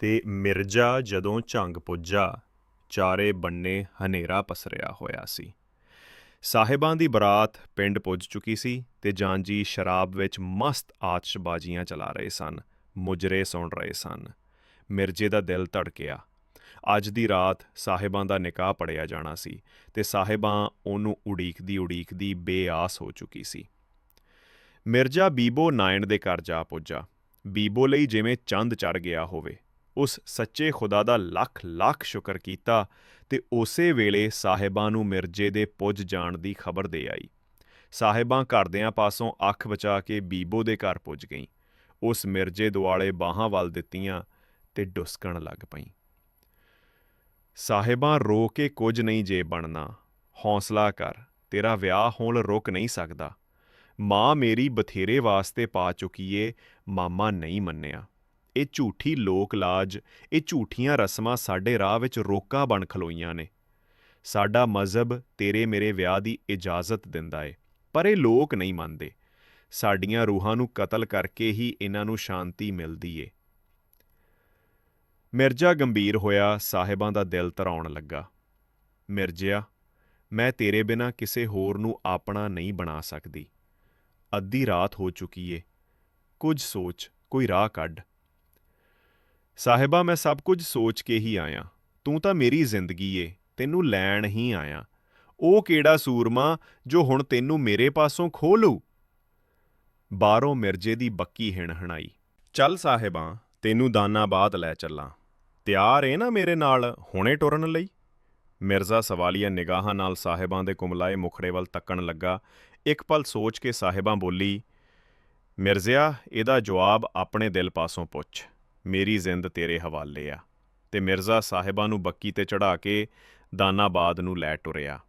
ਤੇ ਮਿਰਜ਼ਾ ਜਦੋਂ ਝੰਗ ਪੁੱਜਾ, ਚਾਰੇ ਬੰਨੇ ਹਨੇਰਾ ਪਸਰਿਆ ਹੋਇਆ ਸੀ। ਸਾਹਿਬਾਂ ਦੀ ਬਰਾਤ ਪਿੰਡ ਪੁੱਜ ਚੁੱਕੀ ਸੀ ਤੇ ਜਾਂਜੀ ਸ਼ਰਾਬ ਵਿੱਚ ਮਸਤ ਆਤਸ਼ਬਾਜ਼ੀਆਂ ਚਲਾ ਰਹੇ ਸਨ, ਮੁਜਰੇ ਸੁਣ ਰਹੇ ਸਨ। ਮਿਰਜ਼ੇ ਦਾ ਦਿਲ ਧੜਕਿਆ। ਅੱਜ ਦੀ ਰਾਤ ਸਾਹਿਬਾਂ ਦਾ ਨਿਕਾਹ ਪੜਿਆ ਜਾਣਾ ਸੀ ਤੇ ਸਾਹਿਬਾਂ ਉਹਨੂੰ ਉਡੀਕਦੀ ਉਡੀਕਦੀ ਬੇਆਸ ਹੋ ਚੁੱਕੀ ਸੀ। ਮਿਰਜ਼ਾ ਬੀਬੋ ਨਾਇਣ ਦੇ ਘਰ ਜਾ ਪੁੱਜਾ। ਬੀਬੋ ਲਈ ਜਿਵੇਂ ਚੰਦ ਚੜ ਗਿਆ ਹੋਵੇ। ਉਸ ਸੱਚੇ ਖੁਦਾ ਦਾ ਲੱਖ ਲੱਖ ਸ਼ੁਕਰ ਕੀਤਾ ਤੇ ਉਸੇ ਵੇਲੇ ਸਾਹਿਬਾਂ ਨੂੰ ਮਿਰਜ਼ੇ ਦੇ ਪੁੱਜ ਜਾਣ ਦੀ ਖਬਰ ਦੇ ਆਈ। ਸਾਹਿਬਾਂ ਘਰਦਿਆਂ ਪਾਸੋਂ ਅੱਖ ਬਚਾ ਕੇ ਬੀਬੋ ਦੇ ਘਰ ਪੁੱਜ ਗਈ ਉਸ ਮਿਰਜ਼ੇ ਦੁਆਲੇ ਬਾਹਾਂ ਵੱਲ ਦਿੱਤੀਆਂ ਤੇ ਡੁਸਕਣ ਲੱਗ ਪਈ ਸਾਹਿਬਾਂ ਰੋ ਕੇ ਕੁਝ ਨਹੀਂ ਜੇ ਬਣਨਾ। ਹੌਸਲਾ ਕਰ, ਤੇਰਾ ਵਿਆਹ ਹੁਣ ਰੁਕ ਨਹੀਂ ਸਕਦਾ। ਮਾਂ ਮੇਰੀ ਬਥੇਰੇ ਵਾਸਤੇ ਪਾ ਚੁੱਕੀ ਏ, ਮਾਮਾ ਨਹੀਂ ਮੰਨਿਆ। ਇਹ ਝੂਠੀ ਲੋਕ ਲਾਜ, ਇਹ ਝੂਠੀਆਂ ਰਸਮਾਂ ਸਾਡੇ ਰਾਹ ਵਿੱਚ ਰੋਕਾ ਬਣ ਖਲੋਈਆਂ ਨੇ। ਸਾਡਾ ਮਜ਼ਹਬ ਤੇਰੇ ਮੇਰੇ ਵਿਆਹ ਦੀ ਇਜਾਜ਼ਤ ਦਿੰਦਾ ਏ, ਪਰ ਇਹ ਲੋਕ ਨਹੀਂ ਮੰਨਦੇ। ਸਾਡੀਆਂ ਰੂਹਾਂ ਨੂੰ ਕਤਲ ਕਰਕੇ ਹੀ ਇਹਨਾਂ ਨੂੰ ਸ਼ਾਂਤੀ ਮਿਲਦੀ ਏ। ਮਿਰਜ਼ਾ ਗੰਭੀਰ ਹੋਇਆ, ਸਾਹਿਬਾਂ ਦਾ ਦਿਲ ਤਰਾਉਣ ਲੱਗਾ। ਮਿਰਜ਼ਿਆ, ਮੈਂ ਤੇਰੇ ਬਿਨਾ ਕਿਸੇ ਹੋਰ ਨੂੰ ਆਪਣਾ ਨਹੀਂ ਬਣਾ ਸਕਦੀ। ਅੱਧੀ ਰਾਤ ਹੋ ਚੁੱਕੀ ਏ। ਕੁਝ ਸੋਚ, ਕੋਈ ਰਾਹ ਕੱਢ। ਸਾਹਿਬਾ, ਮੈਂ ਸਭ ਕੁਝ ਸੋਚ ਕੇ ਹੀ ਆਇਆ। ਤੂੰ ਤਾਂ ਮੇਰੀ ਜ਼ਿੰਦਗੀ ਏ, ਤੈਨੂੰ ਲੈਣ ਹੀ ਆਇਆ। ਉਹ ਕਿਹੜਾ ਸੂਰਮਾ ਜੋ ਹੁਣ ਤੈਨੂੰ ਮੇਰੇ ਪਾਸੋਂ ਖੋਹ ਲਊ ਬਾਹਰੋਂ ਮਿਰਜੇ ਦੀ ਬੱਕੀ ਹਿਣ ਹਣਾਈ। ਚੱਲ ਸਾਹਿਬਾਂ, ਤੈਨੂੰ ਦਾਨਾਬਾਦ ਲੈ ਚੱਲਾਂ। ਤਿਆਰ ਏ ਨਾ ਮੇਰੇ ਨਾਲ, ਹੁਣੇ ਟੁਰਨ ਲਈ? ਮਿਰਜ਼ਾ ਸਵਾਲੀਆ ਨਿਗਾਹਾਂ ਨਾਲ ਸਾਹਿਬਾਂ ਦੇ ਕੁਮਲਾਏ ਮੁਖੜੇ ਵੱਲ ਤੱਕਣ ਲੱਗਾ। ਇੱਕ ਪਲ ਸੋਚ ਕੇ ਸਾਹਿਬਾਂ ਬੋਲੀ, ਮਿਰਜ਼ਿਆ, ਇਹਦਾ ਜਵਾਬ ਆਪਣੇ ਦਿਲ ਪਾਸੋਂ ਪੁੱਛ। ਮੇਰੀ ਜ਼ਿੰਦ ਤੇਰੇ ਹਵਾਲੇ ਆ। ਤੇ ਮਿਰਜ਼ਾ ਸਾਹਿਬਾਂ ਨੂੰ ਬੱਕੀ ਤੇ ਚੜਾ ਕੇ ਦਾਨਾਬਾਦ ਨੂੰ ਲੈ ਟੁਰਿਆ।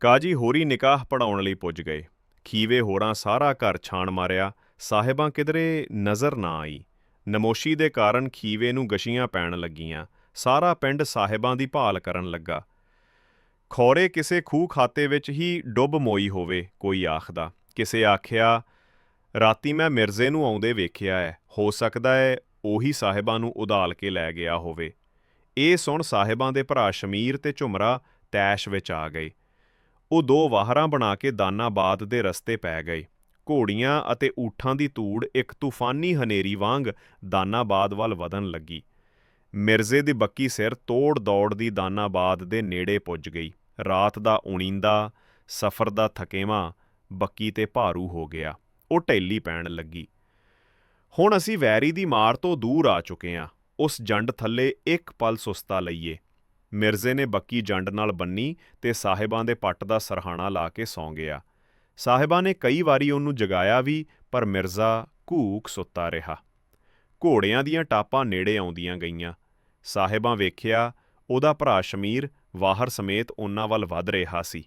ਕਾਜੀ ਹੋਰੀ ਨਿਕਾਹ ਪੜਾਉਣ ਲਈ ਪੁੱਜ ਗਏ। ਖੀਵੇ ਹੋਰਾਂ ਸਾਰਾ ਘਰ ਛਾਣ ਮਾਰਿਆ। ਸਾਹਿਬਾਂ ਕਿਧਰੇ ਨਜ਼ਰ ਨਾ ਆਈ। ਨਮੋਸ਼ੀ ਦੇ ਕਾਰਨ ਖੀਵੇ ਨੂੰ ਗਸ਼ੀਆਂ ਪੈਣ ਲੱਗੀਆਂ। ਸਾਰਾ ਪਿੰਡ ਸਾਹਿਬਾਂ ਦੀ ਭਾਲ ਕਰਨ ਲੱਗਾ। ਖੌਰੇ ਕਿਸੇ ਖੂਹ ਖਾਤੇ ਵਿੱਚ ਹੀ ਡੁੱਬ ਮੋਈ ਹੋਵੇ, ਕੋਈ ਆਖਦਾ। ਕਿਸੇ ਆਖਿਆ, ਰਾਤੀ ਮੈਂ ਮਿਰਜ਼ੇ ਨੂੰ ਆਉਂਦੇ ਵੇਖਿਆ ਹੈ ਹੋ ਸਕਦਾ ਹੈ ਉਹੀ ਸਾਹਿਬਾਂ ਨੂੰ ਉਧਾਲ ਕੇ ਲੈ ਗਿਆ ਹੋਵੇ। ਇਹ ਸੁਣ ਸਾਹਿਬਾਂ ਦੇ ਭਰਾ ਸ਼ਮੀਰ ਤੇ ਝੁਮਰਾ ਤੈਸ਼ ਵਿੱਚ ਆ ਗਏ। ਉਹ ਦੋ ਵਾਹਰਾਂ ਬਣਾ ਕੇ ਦਾਨਾਬਾਦ ਦੇ ਰਸਤੇ ਪੈ ਗਏ। ਘੋੜੀਆਂ ਅਤੇ ਊਠਾਂ ਦੀ ਧੂੜ ਇੱਕ ਤੂਫਾਨੀ ਹਨੇਰੀ ਵਾਂਗ ਦਾਨਾਬਾਦ ਵੱਲ ਵਧਣ ਲੱਗੀ। ਮਿਰਜ਼ੇ ਦੀ ਬੱਕੀ ਸਿਰ ਤੋੜ ਦੌੜ ਦੀ ਦਾਨਾਬਾਦ ਦੇ ਨੇੜੇ ਪੁੱਜ ਗਈ। ਰਾਤ ਦਾ ਉਣੀਂਦਾ, ਸਫ਼ਰ ਦਾ ਥਕੇਵਾਂ, ਬੱਕੀ ਤੇ ਭਾਰੂ ਹੋ ਗਿਆ। ਉਹ ਢੈਲੀ ਪੈਣ ਲੱਗੀ। ਹੁਣ ਅਸੀਂ ਵੈਰੀ ਦੀ ਮਾਰ ਤੋਂ ਦੂਰ ਆ ਚੁੱਕੇ ਹਾਂ। ਉਸ ਜੰਡ ਥੱਲੇ ਇੱਕ ਪਲ ਸੁਸਤਾ ਲਈਏ। ਮਿਰਜ਼ੇ ਨੇ ਬੱਕੀ ਜੰਡ ਨਾਲ ਬੰਨੀ ਤੇ ਸਾਹਿਬਾਂ ਦੇ ਪੱਟ ਦਾ ਸਰਹਾਣਾ ਲਾ ਕੇ ਸੌਂ ਗਿਆ। ਸਾਹਿਬਾਂ ਨੇ ਕਈ ਵਾਰੀ ਉਹਨੂੰ ਜਗਾਇਆ ਵੀ, ਪਰ ਮਿਰਜ਼ਾ ਘੂਕ ਸੁੱਤਾ ਰਿਹਾ। ਘੋੜਿਆਂ ਦੀਆਂ ਟਾਪਾਂ ਨੇੜੇ ਆਉਂਦੀਆਂ ਗਈਆਂ। ਸਾਹਿਬਾਂ ਵੇਖਿਆ, ਉਹਦਾ ਭਰਾ ਸ਼ਮੀਰ ਵਾਹਰ ਸਮੇਤ ਉਹਨਾਂ ਵੱਲ ਵੱਧ ਰਿਹਾ ਸੀ।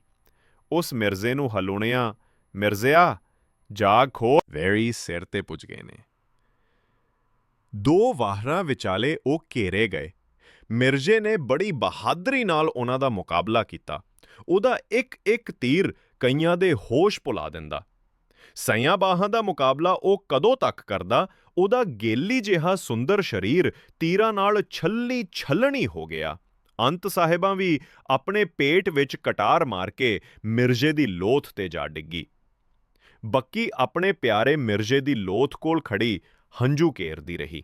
ਉਸ ਮਿਰਜ਼ੇ ਨੂੰ ਹਲੂਣਿਆ, ਮਿਰਜ਼ਿਆ, ਜਾਗ ਖੋ ਵੈਰੀ ਸਿਰ ਤੇ ਪੁੱਜ ਗਏ ਨੇ। ਦੋ ਵਾਹਰਾਂ ਵਿਚਾਲੇ ਉਹ ਘੇਰੇ ਗਏ। ਮਿਰਜ਼ੇ ਨੇ ਬੜੀ ਬਹਾਦਰੀ ਨਾਲ ਉਹਨਾਂ ਦਾ ਮੁਕਾਬਲਾ ਕੀਤਾ। ਉਹਦਾ ਇੱਕ ਇੱਕ ਤੀਰ ਕਈਆਂ ਦੇ ਹੋਸ਼ ਭੁਲਾ ਦਿੰਦਾ। ਸਈਆਂ ਬਾਹਾਂ ਦਾ ਮੁਕਾਬਲਾ ਉਹ ਕਦੋਂ ਤੱਕ ਕਰਦਾ, ਉਹਦਾ ਗੇਲੀ ਜਿਹਾ ਸੁੰਦਰ ਸਰੀਰ ਤੀਰਾਂ ਨਾਲ ਛੱਲੀ ਛੱਲਣੀ ਹੋ ਗਿਆ। ਅੰਤ ਸਾਹਿਬਾਂ ਵੀ ਆਪਣੇ ਪੇਟ ਵਿੱਚ ਕਟਾਰ ਮਾਰ ਕੇ ਮਿਰਜ਼ੇ ਦੀ ਲੋਥ ਤੇ ਜਾ ਡਿੱਗੀ। ਬੱਕੀ ਆਪਣੇ ਪਿਆਰੇ ਮਿਰਜ਼ੇ ਦੀ ਲੋਥ ਕੋਲ ਖੜੀ ਹੰਝੂ ਕੇਰਦੀ ਰਹੀ।